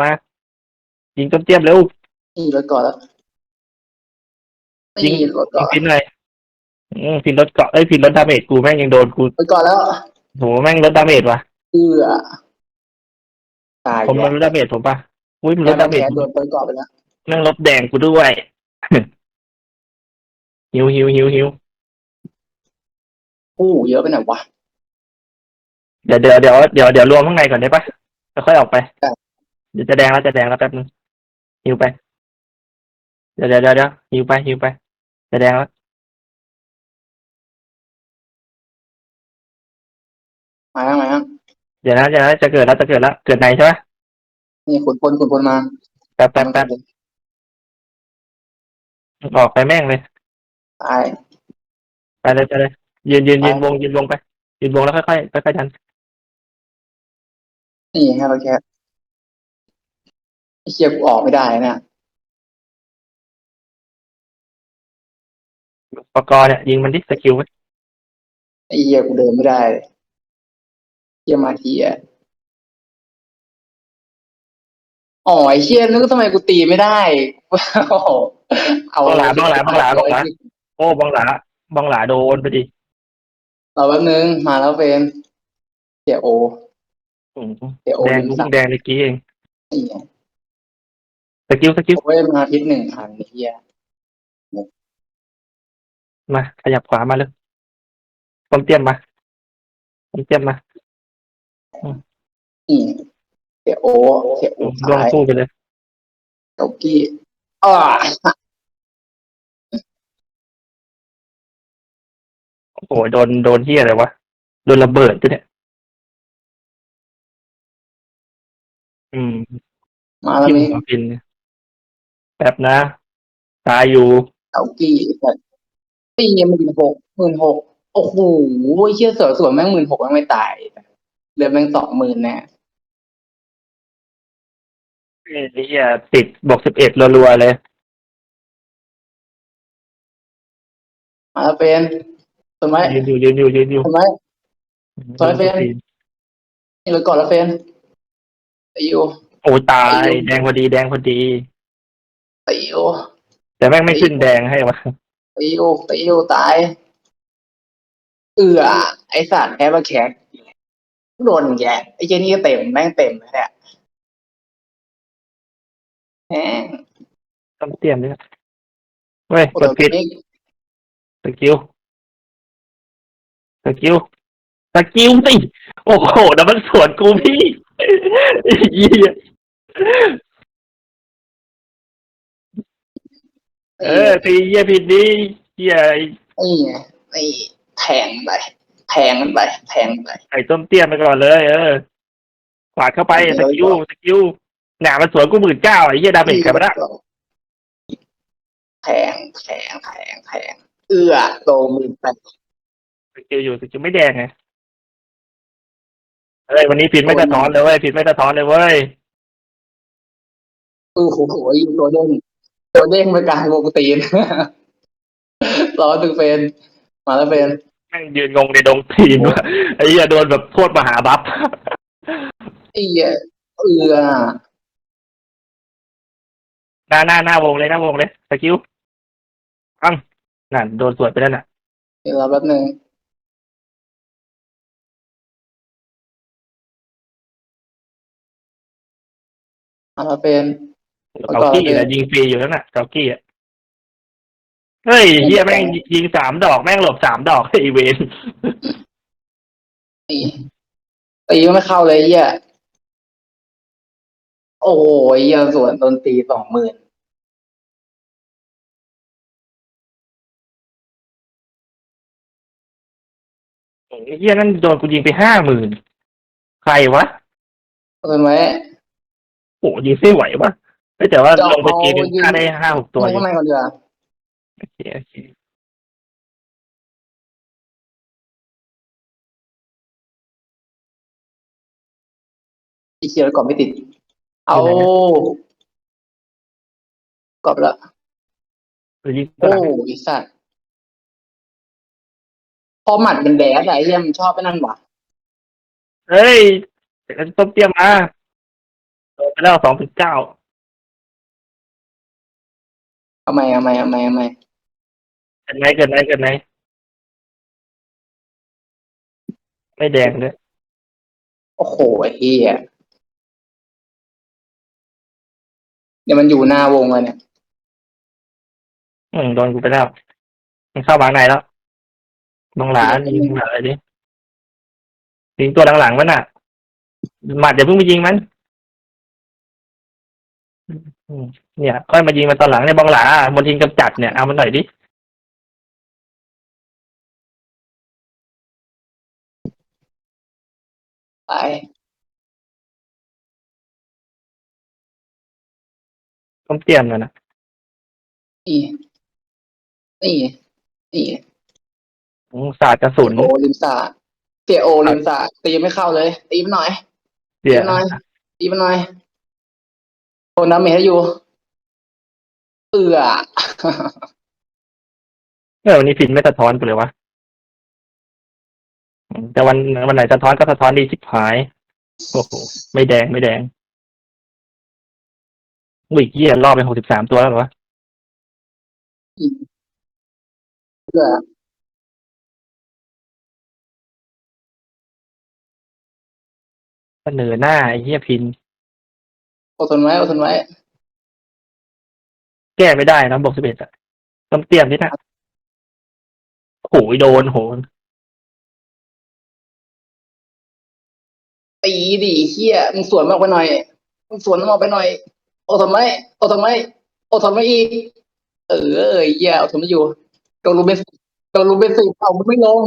มา ยิงต้มเตี้ยมเร็วนี่รถก่อนแล้วยิงนี่รถก่อนพินหน่อยอืมพินรถเกาะเอ้ยพินรถดาเมจกูแม่งยังโดนกูรถก่อนแล้วโหแม่งรถดาเมจว่ะเอื้อตายผมแล้มันรถดาเมจผมปะอุ้ยมันรแล้ถวดาเมจแกโดนรถก่อนไปแล้วแม่งรถแดงกูด้วยหิวหิวหิวหิวโอ้เยอะไปหน่อยวะเดี๋ยวเดี๋ยวเดี๋ยวเดี๋ยวเดี๋ยวรวมข้างในก่อนได้ปะแล้วค่อยออกไปได้ เดี๋ยวจะแดงแล้วจะแดงแล้วแป๊บนึงหิวไปเดี๋ยวเดี๋ยวเดี๋ยวเดี๋ยวหิวไปหิวไปจะแดงแล้วมาแล้วมาแล้วเดี๋ยวนะเดี๋ยวนะจะเกิดแล้วจะเกิดแล้วเกิดในใช่ปะนี่ขุนพลขุนพลมาแป๊บแป๊บแป๊บออกไปแม่งเลยตายไปเลยไปเลยยืนยืนยืนไปวงยืนวงไปยืนวงแล้วค่อยค่อยค่อยๆดันนี่ให้เราแค่ไอ้ เชียกูออกไม่ได้เนี่ยปกรณ์เนี่ยยิงมันดิสกิลไว้ไอ้เหี้ยกูเดินไม่ได้เหี้ยมาทีอะอ๋อไอ้เชี่ยนึกว่าทำไมกูตีไม่ได้โอ้โหเอาบังหลาบังหลาบังหลาบังหลาโอ้บังหลาบังหลาโดนไปดิเราแป๊บนึงมาแล้วเฟรมเสียโออืมเสียโอแดงหนึ่กูงเพิ่สามงแดงเมื่อกี้เองนี่ไง สกิลสกิล โอ้ยมาทิศหนึ่งพันไอ้เหี้ยมา ขยับขวามาเลยต้มเตี้ยมมาต้มเตี้ยมมานี่เสียโอเสียโอลงซ้ายสู้ไปเลย เกากี้อ่าโอ้โหโดนโดนที่อะไรวะ โดนระเบิดด้วยเนี่ย อืมมาแล้วที่นี่หัวพิน แป๊บนะ ตายอยู่เกากี้แต่ตีเนี่ยหมื่นหกหมื่นหกโอ้โหไอ้เชี่ยสวยสวยแม่งหมื่นหกแม่งไม่ตายเดือนแม่งสองหมื่นแน่ไอ้เหี้ยติดบวกสิบเอ็ดรัวๆเลย มาแล้วเป็นสมัยยืนอยู่ยืนอยู่ยืนอยู่สมัยซอยเฟรนนี่เลยก่อนแล้วเฟนตีอยู่โอ้ตาย แดงพอดี แดงพอดี ตีอยู่แต่แม่งไม่ขึ้นแดงให้วะตีอยู่ตีอยู่ตาย เอือไอสัตว์แพ้มาแขกโดนแกไอเจนี่ก็เต็มแม่งเต็มเลยเนี่ยแหมต้องเตรียมด้วยเว้ยโอ้กโหดผิดนี่สกิลสกิลสกิลสิโอ้โหแต่มันสวนกูพี่เหี้ย เออตีเหี้ยผิดดิเหี้ยไอ้นี่ไงนี่แทงไปแทงมันไปแทงไปไอ้ต้มเตี้ยมไปก่อนเลย เออขวาดเข้าไปสกิลสกิลหนามันสวนกูหมื่นเก้าไอ้เหี้ยดาเมจใครมาได้แทงแทงแทงแทงเอือโตมือไปสกิลอยู่สกิลไม่แดงไงเฮ้ยวันนี้ผิดไม่สะท้อนเลยเว้ยผิดไม่สะท้อนเลยเว้ยโอ้โหอยู่ตัวเด้ง ตัวเด้งไปกลางวงตีนรอถึงเฟน มาแล้วเฟนแม่งยืนงงในดงทีนว่ะไอ้เหี้ยโดนแบบโคตรมหาบัฟ ไอ้เหี้ยเอือหน้าหน้าหน้าวงเลยหน้าวงเลยสกิลอังนั่นโดนสวนไปแล้วน่ะเดี๋ยวรอแป๊บนึงมาแล้วเฟน เอาก่เกาอนกี้เลยนะยิงฟรีอยู่แล้วน่ะเกากี้อะเฮ้ยเฮียแม่งยิงสามดอกแม่งหลบสามดอกไอเวนตีตีไม่เข้าเลยไอ้เหี้ยโอ้โหไอ้เหี้ยสวนโดนตีสองหมื่นไอ้เฮียนั่นโดนกูยิงไปห้าหมื่นใครวะเป็นไหมโอ้ยิงไม่ไหววะ เฮ้ยแต่ว่าจะเอาลงไปทีนึงยิงฆ่าได้ห้าหกตัวอข้ายู่งในก่อนดีกว่าโอเคโอเคไอ้เคียวก่อนไม่ติด เอากรอบละหรือยิงตัวโอ้หลังไอสัตว์พอหมัดมันแดดอะไอ้เหี้ยมันชอบไปนั่นหวะเฮ้ยต้มเตี้ยมมาโดนไปแล้วสองจุดเก้า เอาไหมเอาไหมเอาไหมเอาไหมเกิดไหนเกิดไหนเกิดไหนไม่แดงเลยโอ้โหไอ้เหี้ยเดี๋ยวมันอยู่หน้าวงเลยเนี่ยอืมโดนกูไปแล้วมันเข้าบางในแล้วบางหลานยิงบางหลานอะไรดิยิงตัวหลังๆมันอะหมัดเดี๋ยวเพิ่งไปยิงมัน อืมเนี่ย ค่อยมายิงมันตอนหลังเนี่ยบางหลาบนทีมกำจัดเนี่ยเอามันหน่อยดิไปต้องเตรียมกันนะนี่นี่นี่อืมศาสตร์กระสุนโอลิมสาดเสียโอลิมสาดตีไม่เข้าเลย ตีมันหน่อย เสียตีมันหน่อยตีมันหน่อย โดนน้ำเมให้อยู่ เอือเออวันนี้ฟินไม่สะท้อนกูเลยวะอืมแต่วันวันไหนสะท้อนก็สะท้อนดีชิบหายโอ้โหไม่แดงไม่แดงอุ้ยเยี่ยรอบไปหกสิบสามตัวแล้วเหรอวะเอือเสนอหน้าไอ้เหี้ยพิน อดทนไว้อดทนไว้ แก้ไม่ได้นะบวกสิบเอ็ดอะต้องเตรียมนิดนะโอ้ยโดนโหนตีดิเฮียมึงสวนมากไปหน่อยมึงสวนมากไปหน่อยอดทนไว้อดทนไว้อดทนไว้อีก เออเอ้ยเฮียอดทนไม่อยู่โดนลูเบนโดนลูเบนสิบเอากูไม่ลง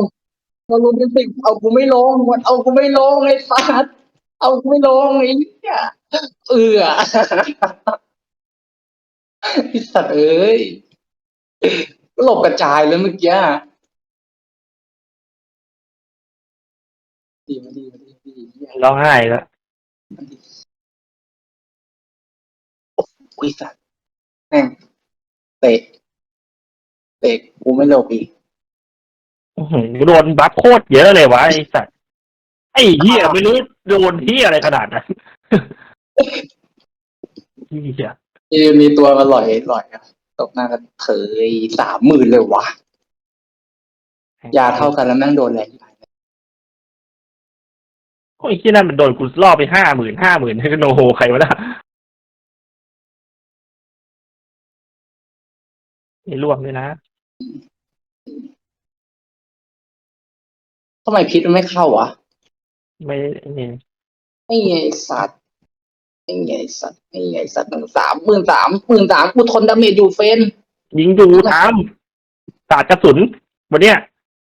โดนลูเบนสิบเอากูไม่ลงมันเอากูไม่ลงไอ้สัสเอากูไม่ลงไอ้เฮีย เออไอ้สัตว์เอ้ยหลบกระจายเลยเมื่อกี้ดีมาดีมาดีมาดีเหี้ยร้องไห้แล้วอุ้ยสัตว์แม่งเตะเตะกูไม่หลบอีกอื้อหือโดนบัฟโคตรเยอะเลยวะไอ้สัตว์ไอ้เหี้ยไม่รู้โดนเหี้ยอะไรขนาดนั้น เหี้ยมีมีตัวมาหล่อยหล่อยอะตกหน้ากันเคยสามหมื่นเลยวะยาเท่ากันแล้วแม่งโดนแรงที่ไหนโอ้ยที่นั่นมันโดนกูล่อไปห้าหมื่นห้าหมื่นให้โนโฮใครวะน่ะนี่ร่วงด้วยนะ ทำไมพิษมันไม่เข้าวะไม่นี่ไม่ไงสัตว์ ไม่ไงสัตว์ไม่ไงสัตว์หนึ่งสามหมื่นสามหมื่นสามกูทนดาเมจอยู่เฟนยิงดูทำศาสตร์กระสุนวันเนี้ย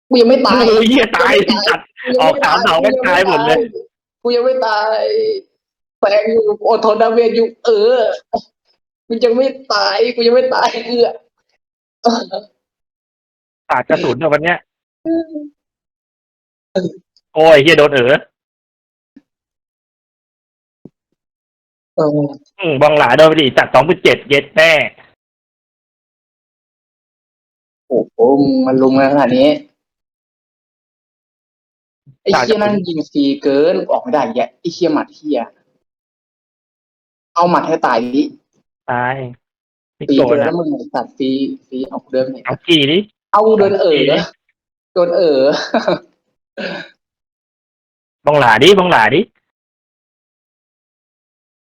กูยังไม่ตายโอ้ยเหี้ยตายจัดออกสามดอกก็ตายหมดเลยกูยังไม่ตายแฝงอยู่อดทนดาเมจอยู่ เออกูยังไม่ตายกูยังไม่ตายเออศาสตร์กระสุนเนี่ยวันเนี้ยโอ้ยเฮียโดนเออ เอออืมบองหลาโดนไปดิจัดสองจุดเจ็ดเย็ดแน่โอ้โหมันลุมกันขนาดนี้ไอ้เคียนั่นยิงฟรีเกินออกไม่ได้แยะไอ้เคียหมัดเคียเอาหมัดให้ตายดิตายไม่ฟรีโกรธเกินนะแล้วมึงตัดฟรีฟรีเอาเดิมเนี่ยเอากี่ดิเอาโดนเอ๋อโดนเอ๋อบองหลาดิบองหลาดิ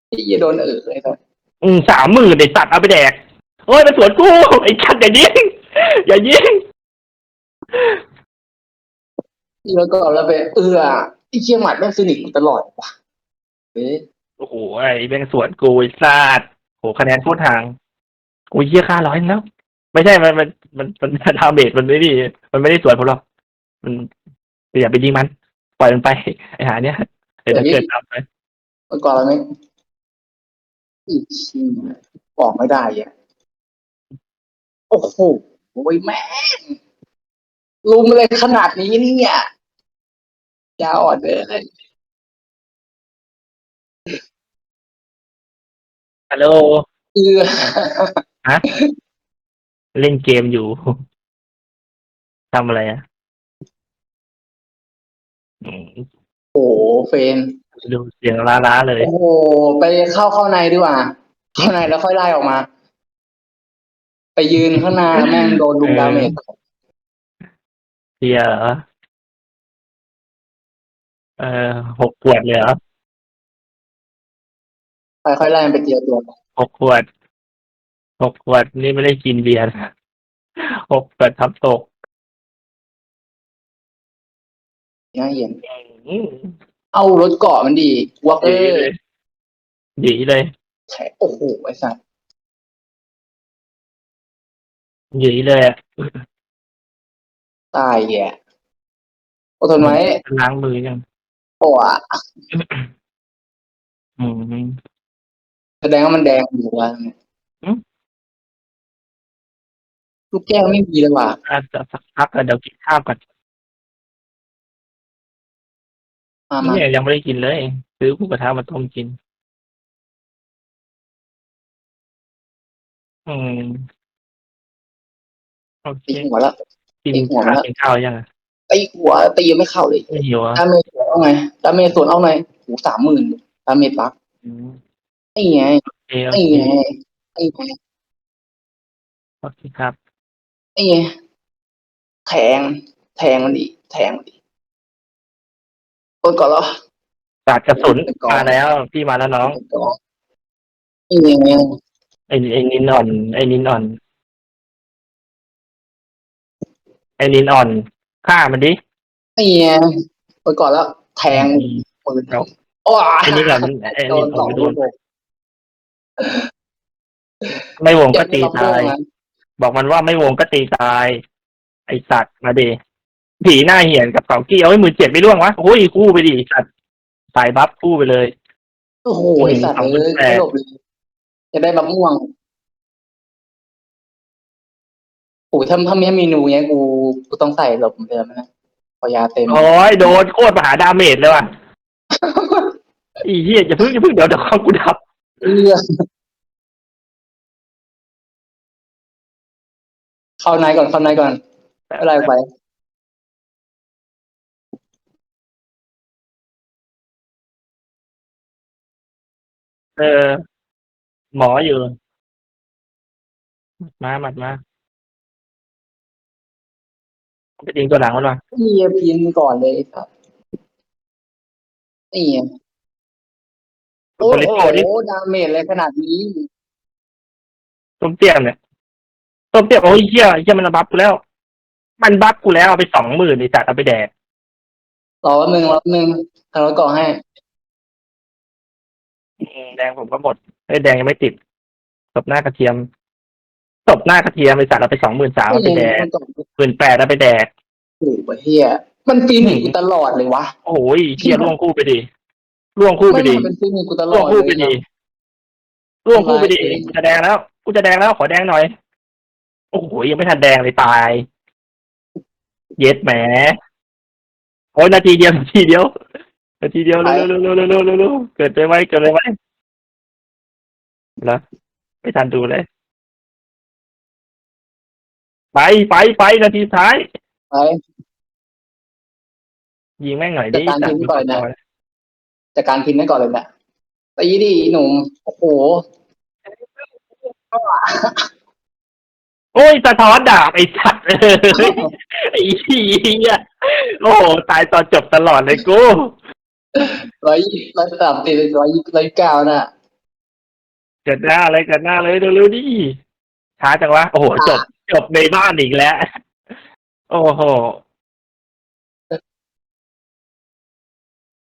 ไอ้เหี้ยโดนเอ๋อไอ้ตัวอืมสามหมื่นไอ้ตัดเอาไปแดกโอ้ยมันสวนกูไอ้ชัดอย่ายิงอย่ายิงแล้วก็แล้วไปเออไอ้เคียหมัดแม่งฟินิกซ์ตลอดว่ะเอ๊ะโอ้โหไอ้แบงสวนกูไอ้ซาดโหคะแนนโคตรห่างโอ้ยเยี่ยค่าร้อยแล้ว ไม่ใช่มันมันมันมันมันดาเมจมันไม่ดีมันไม่ได้สวนผมหรอกมันอย่าไปยิงมัน ปล่อยมันไปไอ้หาเนี้ยเดี๋ยวจะเกิดตามไป เมื่อก่อนเราไม่ อีกชิ้นออกไม่ได้อะโอ้โหโอ้ยแม่งลุมอะไรขนาดนี้เนี่ยยาอ่อนเลยฮัลโหลเออเล่นเกมอยู่ทำอะไรอะอืมโอ้โหเฟน ดูเสียงล้าๆเลย โอ้โหไปเข้าเข้าในดีกว่า เข้าในแล้วค่อยไล่ออกมา ไปยืนข้างหน้าแม่งโดนลุมดาเมจเสียเหรอ เออหกขวดเลยเหรอค่อยๆไล่มันไปเจียวตัวหกขวดหกขวดนี่ไม่ได้กินเบียร์นะหกขวดทับตกน่าเย็นอืม เอารถเกาะมันดีวักหเอยีเลยหยีเลยใช่โอ้โหไอ้สัสหยีเลยอะตายแย่อดทนไว้ล้างมือยังโอ้อะอืม แสดงว่ามันแดงอยู่ว่าอืมลูกแก้วไม่มีเลยว่ะอาจจะสักพักแล้วเดี๋ยวกินข้าวก่อน มามาเนี่ยยังไม่ได้กินเลย ซื้อหมูกระทะมาต้มกิน อืมโอเคตีหัวแล้ว กินตีหัวข้าวแล้ว กินข้าวยังอะตีหัวตียังไม่เข้าเลยไม่หิวอะดาเมจสวนเอาไงดาเมจสวนเอาไงหูสามหมื่นดาเมจปักอืมนี่ไงโอเคโอนี่เคไงนี่ไงโอเคครับ นี่ไงแทง แทงมันดิแทงมันดิต้ นก่อนเหรอศาสตร์กระสุนก่อนมาแล้ว พี่มาแล้วน้องต้นก่อนนี่ไงไอ้ไอ้นินอ่อน ไอ้นินอ่อน ไอ้นินอ่อนฆ่ามันดินี่ไงต้นก่อนแล้ว แทงปืนเอาโอ้ไอ้นินอ่อนไอ้โดนินนสอ่ออนงไม่โดลูนกเลยไม่วงก็เจ็บตีไม่รับตายโดนนะบอกมันว่าไม่วงก็ตีตาย ไอสัตว์มาดิ ผีหน้าเหี่ยนกับเสากี้เอาไว้มือเจ็บไม่ร่วงวะโอ้ยคู่ไปดิสัตว์สายบัฟคู่ไปเลย โอ้โหไอ้สัตว์สองหเลมื่นยแปดไม่หลบเลยจะได้มะม่วงโอ้ยถ้าถ้าไม่มีนูเนี้ยกูกูต้องใส่หลบเหมือนเดิมนะพอยาเต็มโอ้ยโดนโคตรมหาดาเมจเลยว่ะอีเหี้ยอย่าเพิ่งอย่าเพิ่งเดี๋ยวเดี๋ยวความกูดับเลือดเข้าในก่อนเข้าในก่อนอะไรไป เออ หมออยู่มาหมัดมาไปยิงตัวหลังมันวะนี่พินก่อนเลยครับนี่ไงโอ้โปลิโกนี่โหดาเมจเลยขนาดนี้ ต้มเตี้ยมเนี่ยต้มเตี้ยมโอ้ยเหี้ยเหี้ยมันบัฟกูแล้ว มันบัฟกูแล้วเอาไปสองหมื่นไอสัตว์เอาไปแดกรอแป๊บนึงรอแป๊บนึงทางรถก่อให้อืม แดงผมก็หมดไอ้ยแดงยังไม่ติดตบหน้ากระเทียมตบหน้ากระเทียมไอสัตว์เอาไปสองหมื่นสามเอาไปแดกมันก่อนหมื่นแปดเอาไปแดกโอ้โหเฮียมันปีนหนีกูตลอดเลยวะโอ้ยเทียล่วงคู่ไปดิล่วงคู่ไปไม่ดิมันเป็นปีนหนีกูตลล่วองดคู่ไปเลยดินะล่วงคู่ไปดิทำไมกูจะแดงแล้วกูจะแดงแล้วขอแดงหน่อย โอ้โหยังไม่ทันแดงเลยตาย เย็ดแหมโอ้ยนาทีเดียวนาทีเดียว นาทีเดียวเร็วเร็วเร็วเร็วเร็วเร็วเร็วเกิดไปไว้เกิดไปไว้แล้วไม่ทันดูเลย ไปไปไปนาทีสุดท้าย ไป ยิงแม่งหน่อยดิจัดการทิ้งก่อนนะจากการพินให้ก่อนเลยแหละตีดิหนุ่มโอ้โหโอ้ยสะท้อนดาบไอ้สัตว์เอ้ยไอ้เหี้ยโอ้โหตายตอนจบตลอดเลยกู ร้อยร้อยสามสิบร้อยร้อยเก้าน่ะเกิดหน้าเลยเกิดหน้าเลยเร็วๆดิช้าจังวะโอ้โหจบจบในบ้านอีกแล้ว โอ้โห